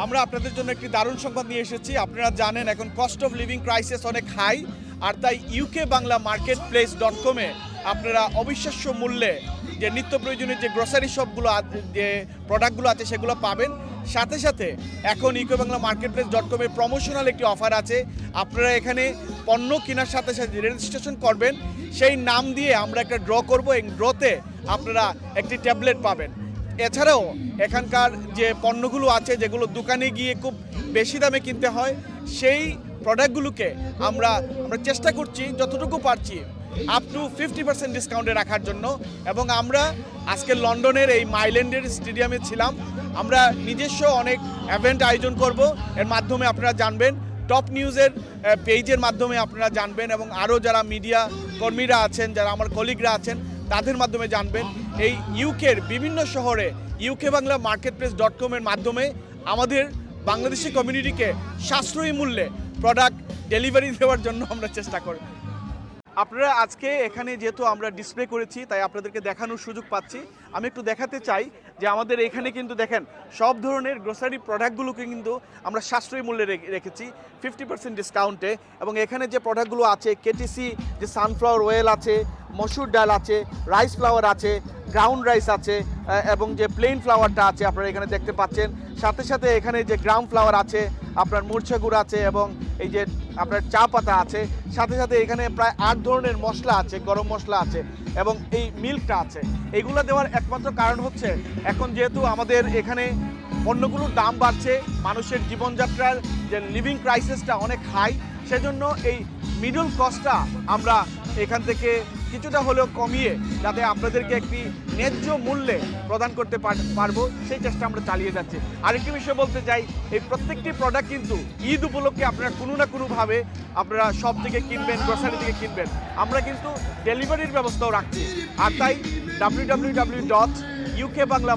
আমরা আপনাদের জন্য একটি দারুণ সংবাদ নিয়ে এসেছি। আপনারা জানেন এখন কস্ট অফ লিভিং ক্রাইসিস অনেক হাই আর তাই UK Bangla market place dot কমে আপনারা অবিশ্বাস্য মূল্যে যে নিত্য প্রয়োজনীয় যে গ্রসারি শপগুলো যে প্রোডাক্টগুলো আছে সেগুলো পাবেন। সাথে সাথে এখন UK Bangla market place dot কমে প্রমোশনাল একটি অফার আছে। আপনারা এখানে পণ্য কেনার সাথে সাথে রেজিস্ট্রেশন করবেন। সেই নাম দিয়ে আমরা একটা ড্র করব। এই ড্রতে আপনারা একটি ট্যাবলেট পাবেন। এছাড়াও এখানকার যে পণ্যগুলো আছে, যেগুলো দোকানে গিয়ে খুব বেশি দামে কিনতে হয়, সেই প্রোডাক্টগুলোকে আমরা আমরা চেষ্টা করছি, যতটুকু পারছি আপ টু ফিফটি পার্সেন্ট ডিসকাউন্টে রাখার জন্য। এবং আমরা আজকে লন্ডনের এই মাইল্যান্ডের স্টেডিয়ামে ছিলাম। আমরা নিজস্ব অনেক ইভেন্ট আয়োজন করব। এর মাধ্যমে আপনারা জানবেন টপ নিউজের পেজের মাধ্যমে আপনারা জানবেন এবং আরও যারা মিডিয়া কর্মীরা আছেন, যারা আমার কলিগরা আছেন, তাদের মাধ্যমে জানবেন এই ইউকের বিভিন্ন শহরে UK Bangla market place dot কমের মাধ্যমে আমাদের বাংলাদেশি কমিউনিটিকে সাশ্রয়ী মূল্যে প্রোডাক্ট ডেলিভারি দেওয়ার জন্য আমরা চেষ্টা করি। আপনারা আজকে এখানে যেহেতু আমরা ডিসপ্লে করেছি, তাই আপনাদেরকে দেখানোর সুযোগ পাচ্ছি। আমি একটু দেখাতে চাই যে আমাদের এখানে কিন্তু দেখেন, সব ধরনের গ্রোসারি প্রোডাক্টগুলোকে কিন্তু আমরা সাশ্রয়ী মূল্যে রেখে- রেখেছি। ফিফটি পার্সেন্ট ডিসকাউন্টে এবং এখানে যে প্রোডাক্টগুলো আছে কেটিসি যে সানফ্লাওয়ার অয়েল আছে, মসুর ডাল আছে রাইস ফ্লাওয়ার আছে গ্রাউন্ড রাইস আছে এবং যে প্লেন ফ্লাওয়ারটা আছে আপনারা এখানে দেখতে পাচ্ছেন। সাথে সাথে এখানে যে গ্রাউন্ড ফ্লাওয়ার আছে, আপনার মূর্ছা গুঁড়ো আছে এবং এই যে আপনার চা পাতা আছে। সাথে সাথে এখানে প্রায় আট ধরনের মশলা আছে, গরম মশলা আছে এবং এই মিল্কটা আছে। এগুলো দেওয়ার একমাত্র কারণ হচ্ছে, এখন যেহেতু আমাদের এখানে পণ্যগুলোর দাম বাড়ছে, মানুষের জীবনযাত্রার যে লিভিং প্রাইসেসটা অনেক হাই সেজন্য এই মিডল কস্টটা আমরা এখান থেকে কিছুটা হলেও কমিয়ে যাতে আপনাদেরকে একটি ন্যায্য মূল্যে প্রদান করতে পার- পারব, সেই চেষ্টা আমরা চালিয়ে যাচ্ছি। আরেকটি বিষয় বলতে চাই, এই প্রত্যেকটি প্রোডাক্ট কিন্তু ঈদ উপলক্ষে আপনারা কোনো না কোনোভাবে আপনারা সব থেকে কিনবেন গ্রসারি থেকে কিনবেন। আমরা কিন্তু ডেলিভারির ব্যবস্থাও রাখছি। আর তাই W W W UK Bangla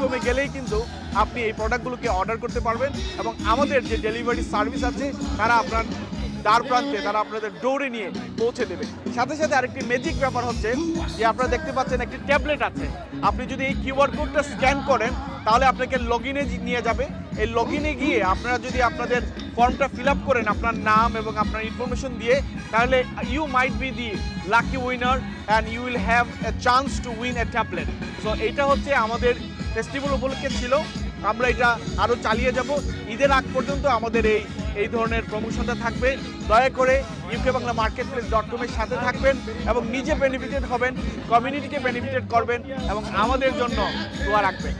কমে গেলেই কিন্তু আপনি এই প্রোডাক্টগুলোকে অর্ডার করতে পারবেন এবং আমাদের যে ডেলিভারি সার্ভিস আছে, তারা আপনার দ্বার প্রান্তে তারা আপনাদের দৌড়ে নিয়ে পৌঁছে দেবে। সাথে সাথে আরেকটি ম্যাজিক ব্যাপার হচ্ছে যে আপনারা দেখতে পাচ্ছেন একটি ট্যাবলেট আছে। আপনি যদি এই কিউআর কোডটা স্ক্যান করেন, তাহলে আপনাকে লগ ইনে নিয়ে যাবে। এই লগ ইনে গিয়ে আপনারা যদি আপনাদের ফর্মটা ফিল আপ করেন আপনার নাম এবং আপনার ইনফরমেশন দিয়ে, তাহলে you might be the lucky winner and you will have a chance to win a tablet so এইটা হচ্ছে আমাদের ফেস্টিভ্যাল উপলক্ষে ছিল। আমরা এটা আরও চালিয়ে যাব। ঈদের আগ পর্যন্ত আমাদের এই এই ধরনের প্রমোশনটা থাকবে। দয়া করে UK Bangla market place dot কমের সাথে থাকবেন এবং নিজে বেনিফিটেড হবেন কমিউনিটিকে বেনিফিটেড করবেন এবং আমাদের জন্য দোয়া রাখবেন।